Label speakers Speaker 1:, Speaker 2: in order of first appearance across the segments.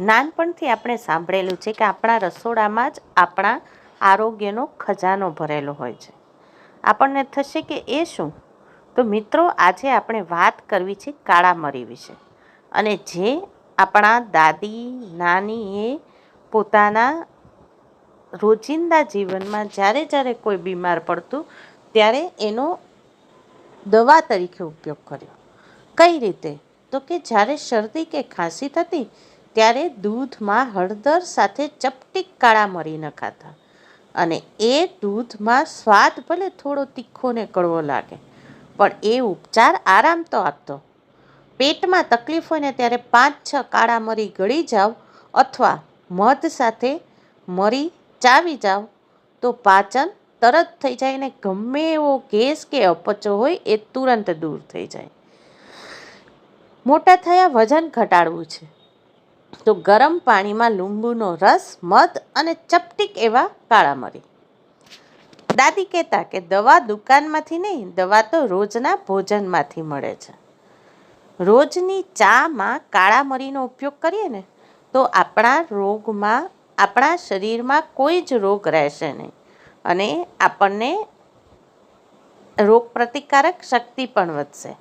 Speaker 1: નાનપણથી આપણે સાંભળેલું છે કે આપણા રસોડામાં જ આપણા આરોગ્યનો ખજાનો ભરેલો હોય છે. આપણને થશે કે એ શું? તો મિત્રો, આજે આપણે વાત કરવી છે કાળા મરી વિશે. અને જે આપણા દાદી, નાનીએ પોતાના રોજિંદા જીવનમાં જ્યારે જ્યારે કોઈ બીમાર પડતું, ત્યારે એનો દવા તરીકે ઉપયોગ કર્યો. કઈ રીતે? તો કે જ્યારે શરદી કે ખાંસી થતી ત્યારે દૂધમાં હળદર સાથે ચપટીક કાળા મરી નખાતા. અને એ દૂધમાં સ્વાદ ભલે થોડો તીખો ને કડવો લાગે, પણ એ ઉપચાર આરામ તો આપતો. પેટમાં તકલીફ હોય ને ત્યારે પાંચ છ કાળા મરી ગળી જાવ અથવા મધ સાથે મરી ચાવી જાવ, તો પાચન તરત થઈ જાય ને ગમે એવો ગેસ કે અપચો હોય એ તુરંત દૂર થઈ જાય. મોટા થયા વજન ઘટાડવું છે. તો ગરમ પાણીમાં લીંબુનો રસ, મધ અને ચપટીક એવા કાળા મરી. દાદી કહેતા કે દવા દુકાનમાંથી નહીં, દવા તો રોજના ભોજનમાંથી મળે છે. રોજની ચામાં કાળા મરીનો ઉપયોગ કરીએ ને, તો આપણા રોગમાં, આપણા શરીરમાં કોઈ જ રોગ રહેશે નહીં. અને આપણને રોગ પ્રતિકારક શક્તિ પણ વધશે.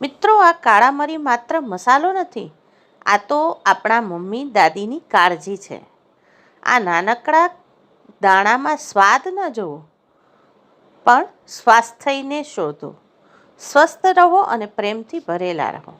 Speaker 1: મિત્રો, આ કાળા મરી માત્ર મસાલો નથી આ તો આપણા મમ્મી દાદીની કાળજી છે. આ નાનકડા દાણામાં સ્વાદ ન જોવો પણ સ્વાસ્થ્યને શોધો. સ્વસ્થ રહો અને પ્રેમથી ભરેલા રહો.